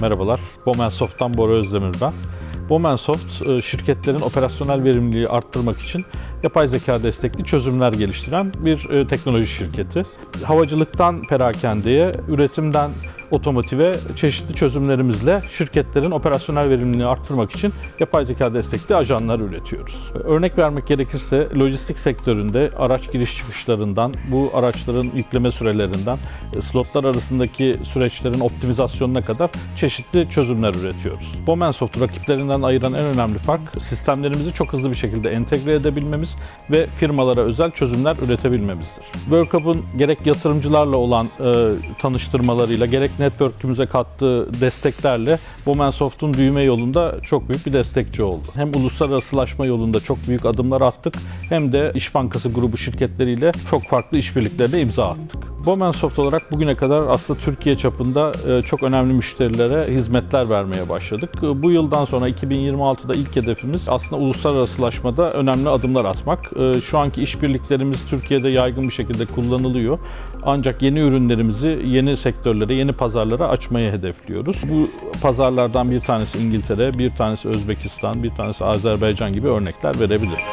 Merhabalar. Bomensoft'tan Bora Özdemir ben. Bomensoft, e, şirketlerin operasyonel verimliliği arttırmak için yapay zeka destekli çözümler geliştiren bir e, teknoloji şirketi. Havacılıktan perakendeye, üretimden otomotive çeşitli çözümlerimizle şirketlerin operasyonel verimliliğini arttırmak için yapay zeka destekli ajanlar üretiyoruz. Örnek vermek gerekirse lojistik sektöründe araç giriş çıkışlarından, bu araçların yükleme sürelerinden, e, slotlar arasındaki süreçlerin optimizasyonuna kadar çeşitli çözümler üretiyoruz. Bomensoft rakiplerinden ayıran en önemli fark sistemlerimizi çok hızlı bir şekilde entegre edebilmemiz ve firmalara özel çözümler üretebilmemizdir. World Cup'un gerek yatırımcılarla olan e, tanıştırmalarıyla gerek network'ümüze kattığı desteklerle Bomensoft'un büyüme yolunda çok büyük bir destekçi oldu. Hem uluslararasılaşma yolunda çok büyük adımlar attık hem de İş Bankası grubu şirketleriyle çok farklı işbirliklerine imza attık. Bomensoft olarak bugüne kadar aslında Türkiye çapında e, çok önemli müşterilere hizmetler vermeye başladık. E, Bu yıldan sonra 2026'da ilk hedefimiz aslında uluslararasılaşmada önemli adımlar atmak. E, Şu anki işbirliklerimiz Türkiye'de yaygın bir şekilde kullanılıyor. Ancak yeni ürünlerimizi yeni sektörlere, yeni pazarlara açmayı hedefliyoruz. Bu pazarlardan bir tanesi İngiltere, bir tanesi Özbekistan, bir tanesi Azerbaycan gibi örnekler verebilirim.